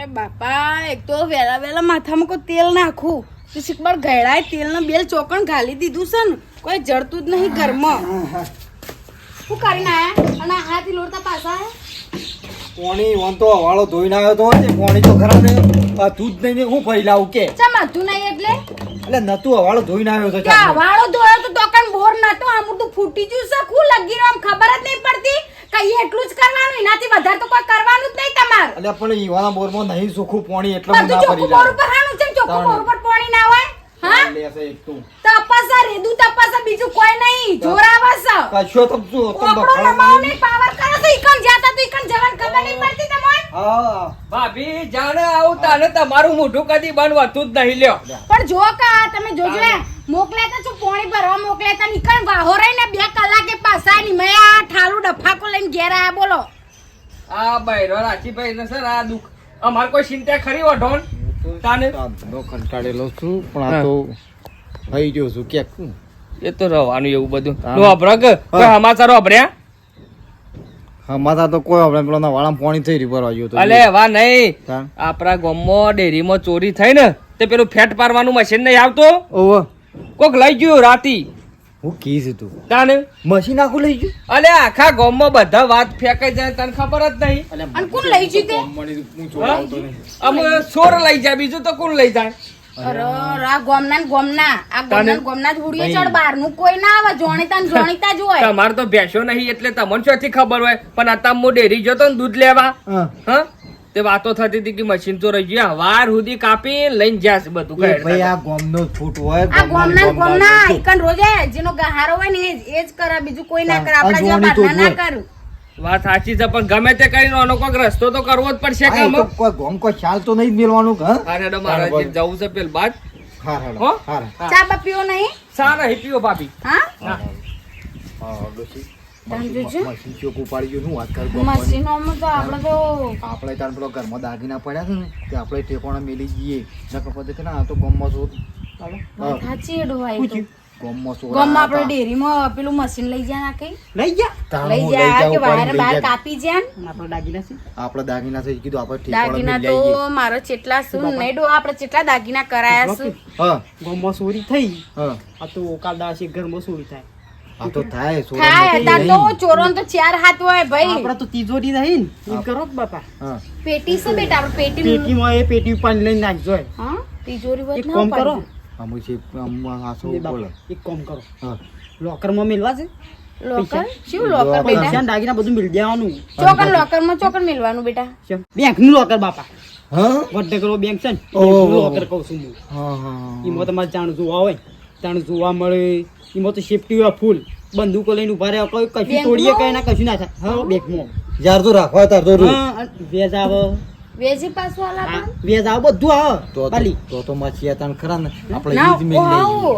અરે બાપા એક તો વહેલા વહેલા માથામાં કોઈ તેલ નાખું. પછી એકવાર ઘેડાય તેલનો બેલ ચોકણ ઘાલી દીધું છે ને કોઈ જડતું જ નહીં ઘરમાં. શું કરીને આયા? અને હાથી લોડતા પાછા પોણી વન તો હવાળો ધોઈને આવ્યો તો ને પોણી તો ખરાબ ને આ દૂધ નહીં ને હું ફૈલાવું કે? ચા માથું નહીં એટલે? એટલે નતું હવાળો ધોઈને આવ્યો તો કે વાળો ધોયો તો દોકાન બોર નતો આમ તો ફૂટી જ છે ખુ લગી રહ્યો આમ ખબર જ નહીં પડતી? કઈ એટલું જ કરવાનું? એનાથી વધારે તો કોઈ કરવાનું જ નહીં તમારે. એટલે પણ ઈવાના બોરમાં નહીં સુખું પાણી એટલે બધું ના બોર ઉપર હાનું છે ચોખ્ખું બોર ઉપર પાણી ના હોય? હા? લેશે એક તું. તપાસા રેદુ તપાસા બીજું કોઈ નહીં. જોર કશો તો શું તમ ઓપડો નહીં પાવર કરે છે ઈકણ જાતા તો ઈકણ જવાન ખબર નહીં પડતી તમને હા. ભાભી જાણે આવું તાને તમારું મોઢું કદી બંધ હોતું જ નહીં લ્યો. પણ જો કા તમે જોજો એ મોકલ્યા તા છો પાણી ભરવા મોકલ્યા તા નીકળ. વાહો રહીને બે કલાકે પાછા ની. મેં આ ઠાલુ ડફાકો લઈને ઘેર આયા બોલો. આ બૈરો રાશીભાઈ ને સર આ દુખ. અમાર કોઈ ચિંતા ખરી વઢોણ તાને? ધંધો કંટાળેલો છું પણ આ તો થઈ ગયો છું કે એ તો રવાનું એવું બધું. નો અભરગ? કોઈ સમાચાર અભર્યા? અમારા તો કોઈ આપણે પેલો વાળા પોણી થઈ રહ્યું ભરવા ગયો તો. અલે વા નહીં. આપણા ગામમાં ડેરીમાં ચોરી થઈ ને તે પેલું ફેટ પારવાનું મશીન નહીં આવતું? ઓહો. કોક લઈ ગયું રાતી. હું કીસ તું. તાને? મશીન આખું લઈ ગયું? અલે આખા ગામમાં બધા વાત ફેંકાઈ જાય તને ખબર જ નહીં. અને કોણ લઈ ગયું તે અમે ચોર લઈ જાય બીજું તો કોણ લઈ જાય? અરે આ ગોમના ગોમના. આ ગોમના ને ગોમના જ હુડીએ ચડ બહારનું કોઈ ના આવે જોણીતા ને જોણીતા જ હોય. તમારે તો ભેંસો નહીં એટલે તમને શું ખબર હોય પણ આ હું ડેરી જતો ને દૂધ લેવા. હા. હા? તે વાતો થતી હતી કે મશીન તો રહી ગયા. વાર સુધી કાપી લઈને જ્યાં બધું કઈ ઘરે. ભાઈ આ ગોમનો ફૂટ હોય આ ગોમના ને ગોમના ગોમના રોજે જેનો ગહારો હોય ને એ જ- કરે બીજું કોઈ ના કરે. આપણા જેવા જોણી ના કરું. વાત સાચી છે પણ ગમે તે કરીને આનો કોઈક રસ્તો તો કરવો જ પડશે કામ કોઈ ગોમ કોઈ ખ્યાલ તો નહીં મેળવાનું કે, અરે મારે. જવું છે પેલ બાદ. હા હા. હો? ચા બા નહીં? સારા હી પીઓ ભાભી. હા? હા. હા. મશીન- છું. મશીન ગયું, શું વાત કરું મશીનોમાં તો આપણે તો આપણે તાર પેલો ઘરમાં દાગીના પડ્યા છે ને તે આપણે ટેકોણા મેલી જઈએ. નકર પછી કે ના તો ગોમમાં ચોર સાચી ડોહાઈ તો. ગોમમાં આપણે ડેરીમાં પેલું મશીન લઈ જાય ના કઈ. લઈ ગયા લઈ હું જા કે પાડીને બહાર. કાપી જ્યાં. આપણે દાગીના છે? આપણે દાગીના છે કીધું આપણે દાગીના. તો મારો ચેટલા શું? નહીં ડો આપણે ચેટલા દાગીના કરાયા શું? હા. ગામમાં ચોરી થઈ. હા. આ તો કાલદા છે ઘરમાં ચોરી થાય. આ તો થાય થાય તાર તો ચોરોન તો ચાર હાથ હોય ભાઈ. આપડે તો તિજોરી નહીં ને. એમ કરો બાપા? પેટી છે બેટા આપણે પેટી પેટીમાં એ પેટી પાણી લઈને નાખજો હા તિજોરી વાત ના કામ કરો. પાડી. છે આમ આ શું બોલે? એક કામ કરો. હા. લોકરમાં મિલવા છે? લોકર? શું લોકર લોકર. બેટા? પૈસા દાગીના બધું મિલ દેવાનું. ચોકર લોકરમાં ચોકર મેલવાનું બેટા. બેંકનું લોકર બાપા. હા? વડે કરો બેંક છે ને લોકર કહું છું હું હા હા. એમાં તમારે જાણ જોવા હોય જાણ જોવા મળે એમાં તો સેફટી હોય ફૂલ બંદૂકો લઈને ઊભા રહ્યા કોઈ કશું તોડીએ કઈ ના કશું ના થાય. હા બેંકમાં. યાર તો રાખવા તાર તો વેજ આવે. વેજી પાછું આલા પણ? વેજ આવે બધું આવે. તો તો- બાલી તો તો માછી તાન ખરા ને. આપણે ઈજ મેલ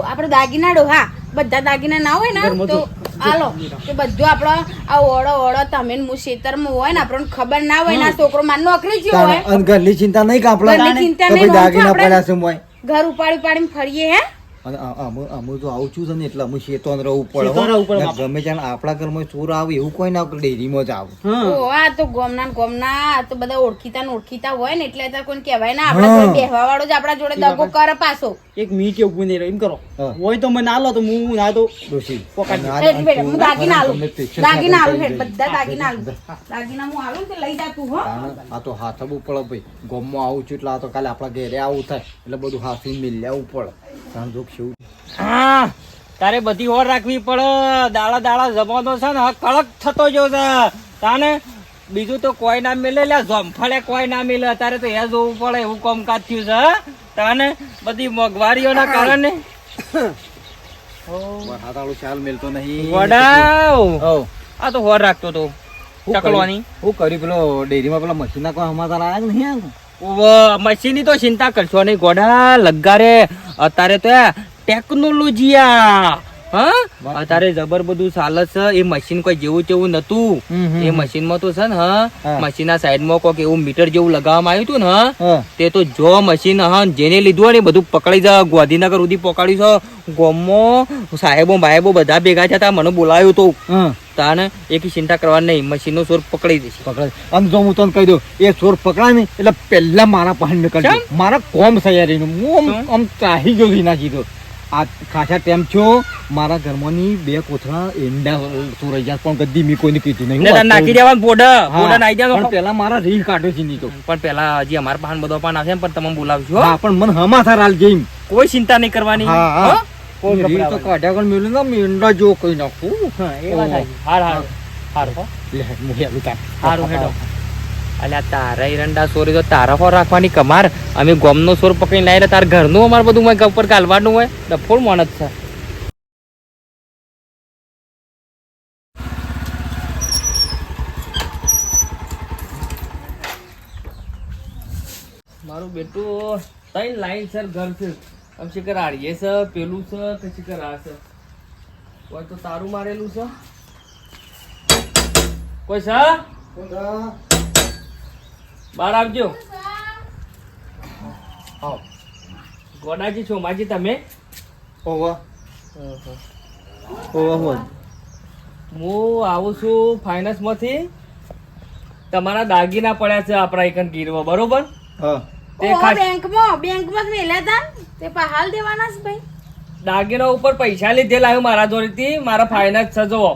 આપણે દાગીના ડો હા. બધા દાગીના ના હોય ને તો હાલો. કે બધું આપણો આ ઓળો ઓળો તમે હું ખેતરમાં હોય ને આપણને ખબર ના હોય ને છોકરો માન નોકરી જ તાન હોય. અને ઘરની ચિંતા નહીં કે આપણે ઘરની ચિંતા નહીં, દાગીના પડ્યા છે મોય ઘર ઉપાડી ઉપાડીને ફરીએ હે? અને અમે આમ તો આવું છું ને એટલે અમે શેતોન રહેવું પડે. ગમે ત્યાં આપણા ઘરમાં ચોર આવે એવું કોઈ ના ડેરીમાં જ આવે. આ તો ગોમના ને ગોમના આ તો બધા ઓળખીતા ઓળખીતા હોય ને એટલે કોઈ કહેવાય ના. આપણા. બેહવા વાળો જ આપણા જોડે દગો કરે પાછો. એક મિનિટ એવું નહીં એમ કરો. હોય તો મને આલો તો હું ના તો હું દાગીના આલું. દાગીના આલું હેડ, બધા દાગીના આલું. દાગીના હું આલું તો લઈ જા તું હો. આ તો હાથ પડે ભાઈ. ગોમમાં આવું છું એટલે આ તો કાલે આપણા ઘરે આવું થાય. એટલે બધું હાથું મિલ્યા ઉપર પડે તાણ શું હા તારે બધી ઓર રાખવી પડે. દાડા દાડા જમાનો છે ને કડક થતો જો છે. તાને બીજું તો કોઈ ના મિલે. લે જમફળે કોઈ ના મિલે. તારે તો એ જોવું પડે એવું કામકાજ થયું છે તાને બધી મોંઘવારીઓના કારણે હાથાળું ચાલ મેલતો નહીં. વડાવ! આ તો હોર રાખતો તો. ચકલવાની. હું કરી પેલો ડેરીમાં પેલા મશીન ના કોઈ તારા આવ્યા નહીં મશીનની તો ચિંતા કરશો નહીં. ગોડા લગારે અત્યારે તો ટેકનોલોજીયા હા? અત્યારે જબર બધું ચાલે છે. એ મશીન કોઈ જેવું તેવું નતું એ મશીનમાં તો છે ને હા. મશીન ના સાઈડમાં કોક એવું મીટર જેવું લગાવવામાં આવ્યું હતું ને હા. તે તો જો મશીન હા જેને લીધું હોય ને બધું પકડી જા ગાંધીનગર સુધી પકડ્યું છે ગોમો સાહેબો ભાઈબો બધા ભેગા થયા તા મને બોલાવ્યું હતું તાને એક ચિંતા કરવાની નહીં મશીન નો સોર પકડી દેશે પકડાય. આમ જો હું તને કહી દઉં એ સોર પકડાય ને એટલે પહેલા મારા પાસે નીકળશે મારા કોમ તૈયારીનું હું આમ ચાહી ત્રાહી ગયો નાખી કીધો આ ખાસા ટાઈમ છો મારા ઘરમાંની બે કોથળા એંડા ચોરાઈ ગયા પણ કદી મી કોઈને કીધું નહીં. ને નાખી દેવાનું હા, પોડા નાખી પણ દેવાનું પહેલા મારા રીલ કાઢો છે નહીં તો. પણ પેલા હજી અમાર પાન બધો પાન આવશે પણ તમે બોલાવજો હા. પણ મને હમાથા હાલ જઈમ કોઈ ચિંતા નહીં કરવાની. હા હો? હા. કોઈ રીલ તો કાઢ્યા પણ મેલું ના મેંડા જો કઈ નાખું. હા, એ વાત હાર હાર. હાર લે મુહે તાર. હારું હેડો. અલ્યા, તારા ઈરંડા સોરી તો તારા ફોર રાખવાની કમાર. અમે ગોમનો સોર પકડીને લાયેલા, તાર ઘરનું અમારે બધું મેં ઉપર કાલવાનું હોય. ડફોડ મોણસ છે. મારું બેટું ત્રણ લાઈન સર ઘર છે. આમ શિકર આડીએ છે, પેલું છે કે કર આ છે. કોઈ તો તારું મારેલું છે? કોઈ છે? બહાર આવજો. ગોડાજી છો માજી તમે? ઓવા ઓવા હોવા. હું આવું છું ફાઇનાન્સમાંથી તમારા દાગીના પડ્યા છે આપણા એકન ગીરવા બરોબર? હા. તે બેંકમાં બેંકમાં મેલ્યા તા તે હાલ દેવાના છે ભાઈ. દાગીના ઉપર પૈસા લીધેલા આવ્યું મારા જોડેથી. મારા ફાઇનાન્સ છે જુઓ.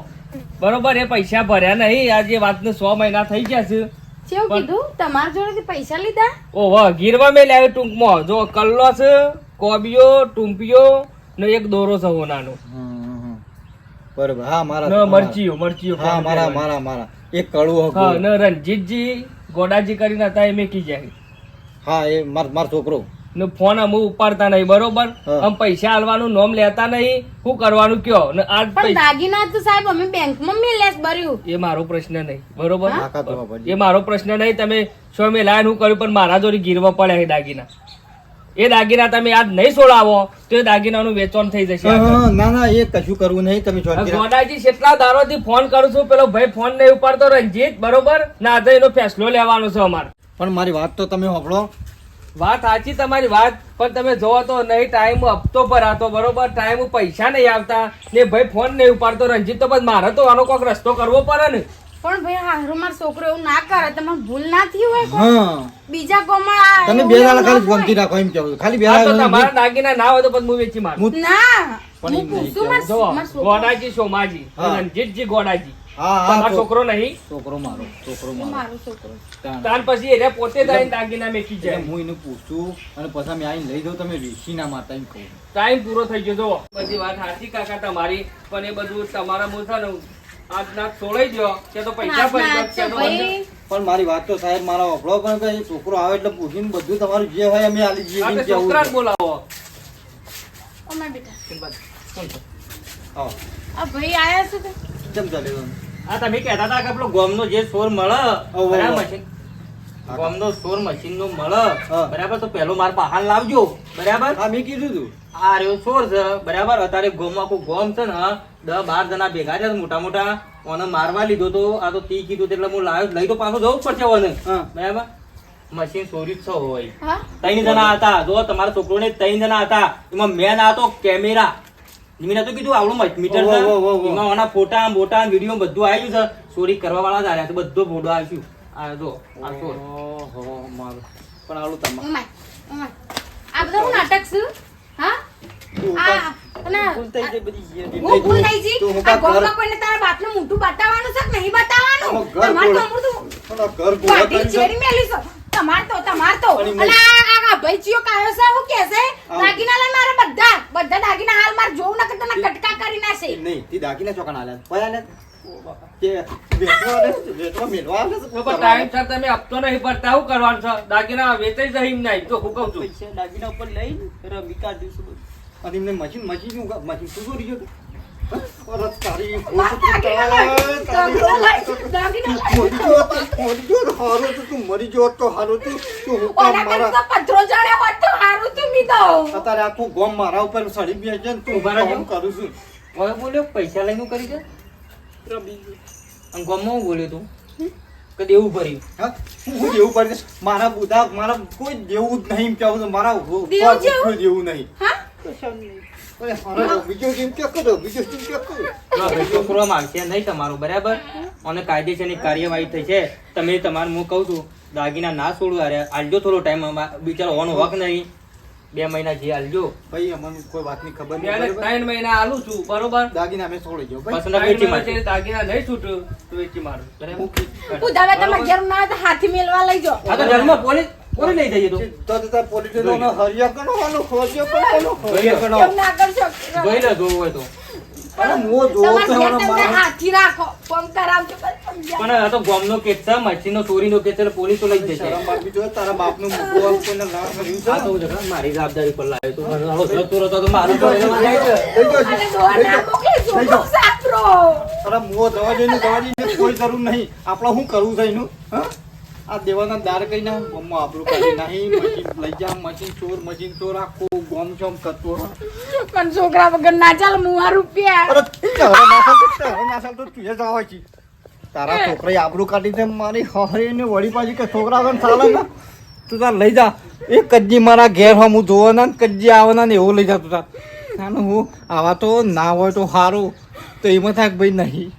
બરોબર એ પૈસા ભર્યા નહીં. આજે વાતને સો મહિના થઈ ગયા છે. કેવું કીધું? તમારા જોડેથી પૈસા લીધા? ઓહો ગીરવા મેં લાવ્યો ટૂંકમાં. જો કલ્લો છે કોબીઓ ટૂંપિયો ને એક દોરો છે હોનાનો. બરોબર. હા મારા ને મરચીઓ મરચીઓ હા મારા મારા મારા. એક કડવું હા ને રણજીતજી ગોડાજી કરીને હતા એ મેકી જાય હા એ માર માર છોકરો. ને ફોન અમે ઉપાડતા નહીં બરોબર? આમ પૈસા આલવાનું નોમ લેતા નહીં શું કરવાનું કયો? ને આજ પણ દાગીના તો સાહેબ અમે બેંકમાં મેલ્યા છે ભર્યું. એ મારો પ્રશ્ન નહીં બરોબર. એ મારો પ્રશ્ન નહીં તમે છો મેં લાયન હું કર્યું પણ મારા જોડે ગીરવા પડ્યા એ દાગીના. એ દાગીના તમે આજ નહીં છોડાવો તો એ દાગીનાનું વેચાણ થઈ જશે ના ના એ કશું કરવું નહીં તમે. ગોડાજી કેટલા દારોથી ફોન કરું છું પેલો ભાઈ ફોન નહીં ઉપાડતો રંજીત બરોબર? ના તો એનો ફેસલો લેવાનો છે અમારે. પણ મારી વાત તો તમે સાંભળો. વાત સાચી તમારી વાત પણ તમે જોવો તો નહીં ટાઈમ હપ્તો ભરાતો બરોબર? ટાઈમ પૈસા નહીં આવતા ને ભાઈ ફોન નહીં ઉપાડતો રંજીત તો બસ મારે તો આનો કોઈક રસ્તો કરવો પડે ને. પણ ભાઈ હારો મારો છોકરો એવું ના કરે તમારે ભૂલ ના થઈ હોય હા. બીજા કોમાં તમે બે દાડા ખાલી. ગમતી રાખો એમ કેવું ખાલી બે દાડા તમારા દાગીના ના હોય તો પછી હું વેચી મારું. ના. પણ હું પૂછું મારા- સોમાજી રણજીતજી રંજીતજી ગોડાજી. તમારો છોકરો નહીં. છોકરો મારો છોકરો મારો. મારો છોકરો. તાણ. પછી એને પોતે જઈને દાગીના મેકી જાય. હું એને પૂછું અને પછી અમે આઈને લઈ દઉં તમે વેચી ના મારતા એમ કહું. ટાઈમ પૂરો થઈ ગયો જો બધી વાત સાચી કાકા તમારી પણ એ બધું તમારા મું છે ને આજના છોડાઈ દો કે તો પૈસા ના, ના, પડી પણ મારી વાત તો સાહેબ મારા વફળો પણ કે છોકરો આવે એટલે પૂછીને બધું તમારું જે હોય અમે આલી જઈએ છોકરા બોલાવો. ઓ બેટા. આ ભાઈ આયા છે કેમ ચાલે? આ તમે કહેતા હતા કે પેલો ગોમનો જે સોર મળે બરાબર. મશીન ગોમનો સોર મશીન નો મળે બરાબર? તો પેલો માર પાહાન લાવજો બરાબર? હા મેં કીધું તું. આ રહ્યો સોર છે બરાબર? અત્યારે ગોમ આખું ગોમ છે ને દસ બાર જણા ભેગા છે મોટા મોટા. ઓને મારવા લીધો તો આ તો તી કીધું એટલે હું લાવ્યો લઈ તો પાછો જવું પડશે ઓને બરાબર? મશીન ચોરી છ હોય. ત્રણ જણા હતા. જો તમારા છોકરોને ત્રણ જણા હતા. એમાં મેન હતો કેમેરા. મેં તો કીધું આવડું મીટર છે. એમાં ઓના ફોટા બોટા વીડિયો બધું આવ્યું છે. ચોરી કરવા વાળા જ આવ્યા છે. બધો ફોટો આવ્યું આ જો આ તો ઓહો, મારું. પણ આવડું તમારું. આ બધા હું નાટક છું? હા? આ અને ભૂલ થઈ ગઈ બધી જે જે. હું ભૂલ થઈ જી આ કાં કોઈને તારા બાપનું મોઢું બતાવવાનું છે કે નહીં બતાવવાનું? આમાં તમારે તો તમારે અમૃતું પણ ઘર ગોળા મેલી છે. તમાર તો તમાર તો. પણ એમ આ આ આ ભાઈ ચિયો કાયો છે? હું કે છે દાગીના લઈ મારે બધા બધા દાગીના હાલ માર જોઉં ન કે તને કટકા કરી નાખે. નહીં તે દાગીના ચોકન આલ્યા પયા લે કે વેચવા વેચવા આલે. ટાઈમ સર તમે નહીં કરવાનું છે? દાગીના વેચાઈ જાય એમ નહીં તો હું કહું છું. દાગીના ઉપર લઈ રમી કાઢીશું અને એમને મશીન મશીન મશીન શું કરી ગયું માર ગયો તો હારું તું મરી ગયો તો હારું તું તું હું મારા પથરો હોત તો હારું તું મી તો અત્યારે આખું ગોમ મારા ઉપર સડી બે છે તું મારા. કામ કરું છું. ઓય બોલ્યો પૈસા લઈને હું કરી દે અને ગમમાં હું બોલ્યો તું? કે દેવું ભર્યું? હા? હું દેવું મારા બુધા મારા કોઈ દેવું જ નહીં એમ કહેવું મારા દેવું જેવું? નહીં. હા? બીજો જેમ કરો? બીજો જેમ કરો? છોકરો માંગશે નહીં તમારું બરાબર? અને કાયદેસરની કાર્યવાહી થઈ છે. તમે તમારું હું કહું છું દાગીના ના છોડું અરે આલજો થોડો ટાઈમ બિચારો ઓનો વખ નહીં. બે મહિના જે આલજો. ભાઈ અમને કોઈ વાતની ખબર નહીં? ત્રણ મહિના આલું છું બરોબર? દાગીના મેં છોડી ભાઈ. બસ ને વેચી મહિના દાગીના નહીં છૂટ્યું તો વેચી મારું. હું દાવે તમે ઘેર ના હાથી મેલવા લઈ જો આ તો જન્મ પોલીસ પોલીસ લઈ જઈએ તો? તો તો તાર પોલીસનો હરિયા કરવાનો, હરિયા કરવાનો, હરિયા કરવાનો. એમ ના કરશો? જોઈ લે જોવું હોય તો. અરે હું જોવો તો હાથી રાખો. કરાવજો બસ સમજ્યા. પણ આ તો ગામનો કેસ મચ્છીનો ચોરીનો કેસ પોલીસ તો લઈ જ જશે શરમ આપવી જોઈએ, તારા બાપનું મૂકવું આવું કોઈને ના કર્યું છે? આ તો જરા મારી જવાબદારી પર લાવ્યો તો મને આવો જતો રહેતો તો મારું તો લઈ જાઓ, લઈ અને લઈ સાપરો. અરે મુઓ દવા જઈને દવા જઈને કોઈ જરૂર નહીં. આપણે શું કરવું છે એનું? હા? આ દેવાના દાર કઈ ના મમ્મા આપણું કઈ નહીં મશીન લઈ જા મશીન ચોર મશીન ચોર આખો ગોમ ચોમ કરતો પણ છોકરા વગર ના ચાલ મુવા રૂપિયા અરે તારા નાસલ તો તારા નાસલ તો તું જ આવે છે. તારા છોકરાએ આબરૂ કાઢી દે મારી હરી ને વળી પાછી કે છોકરા વગર ચાલે ને. તું તાર લઈ જા. એ કજ્જી મારા ઘેર હમ હું જોવાના ને કજ્જી આવવાના ને એવું લઈ જા તું તાર. હું આવા તો ના હોય તો સારું તો એમાં થાક ભાઈ નહીં.